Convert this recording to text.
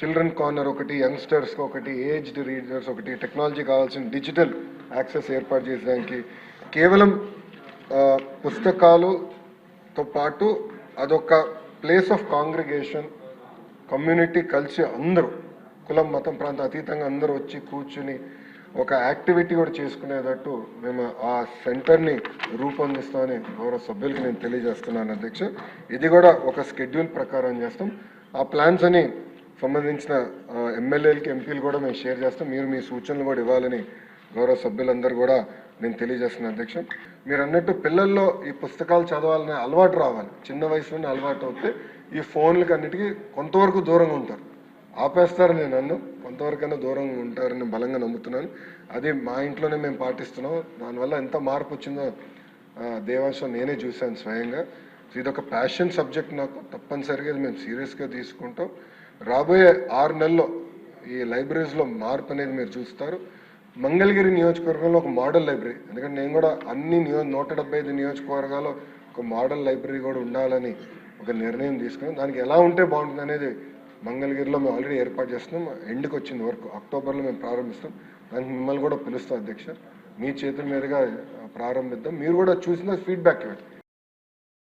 Children corner ఒకటి యంగ్స్టర్స్కి ఒకటి ఏజ్డ్ రీడర్స్ ఒకటి టెక్నాలజీ కావాల్సిన డిజిటల్ యాక్సెస్ ఏర్పాటు చేసేదానికి కేవలం పుస్తకాలుతో పాటు అదొక ప్లేస్ ఆఫ్ కాంగ్రిగేషన్ కమ్యూనిటీ కలిసి అందరూ కులం మతం ప్రాంతం అతీతంగా అందరూ వచ్చి కూర్చుని ఒక యాక్టివిటీ కూడా చేసుకునేటట్టు మేము ఆ సెంటర్ని రూపొందిస్తామని గౌరవ సభ్యులకి నేను తెలియజేస్తున్నాను అధ్యక్ష. ఇది కూడా ఒక స్కెడ్యూల్ ప్రకారం చేస్తాం. ఆ ప్లాన్స్ అని సంబంధించిన ఎమ్మెల్యేలకి ఎంపీలు కూడా మేము షేర్ చేస్తాం. మీరు మీ సూచనలు కూడా ఇవ్వాలని గౌరవ సభ్యులందరూ కూడా నేను తెలియజేస్తున్నాను అధ్యక్షం. మీరు అన్నట్టు పిల్లల్లో ఈ పుస్తకాలు చదవాలనే అలవాటు రావాలి. చిన్న వయసులోనే అలవాటు అవుతే ఈ ఫోన్లకి అన్నిటికీ కొంతవరకు దూరంగా ఉంటారు. ఆపేస్తారు నేను నన్ను. కొంతవరకైనా దూరంగా ఉంటారని బలంగా నమ్ముతున్నాను. అది మా ఇంట్లోనే మేము పాటిస్తున్నాం. దానివల్ల ఎంత మార్పు వచ్చిందో దేవాంశం నేనే చూశాను స్వయంగా. ఇది ఒక ప్యాషన్ సబ్జెక్ట్ నాకు. తప్పనిసరిగా మేము సీరియస్గా తీసుకుంటాం. రాబోయే ఆరు నెలల్లో ఈ లైబ్రరీస్లో మార్పు అనేది మీరు చూస్తారు. మంగళగిరి నియోజకవర్గంలో ఒక మోడల్ లైబ్రరీ ఎందుకంటే నేను కూడా అన్ని నియో నూట డెబ్బై ఐదు నియోజకవర్గాల్లో ఒక మోడల్ లైబ్రరీ కూడా ఉండాలని ఒక నిర్ణయం తీసుకున్నాం దానికి ఎలా ఉంటే బాగుంటుంది అనేది మంగళగిరిలో మేము ఆల్రెడీ ఏర్పాటు చేస్తున్నాం. ఎండ్కి వచ్చింది వరకు అక్టోబర్లో మేము ప్రారంభిస్తాం. దానికి మిమ్మల్ని కూడా పిలుస్తాం అధ్యక్ష. మీ చేతుల మీదుగా ప్రారంభిద్దాం. మీరు కూడా చూసిన ఫీడ్బ్యాక్ ఇవ్వండి.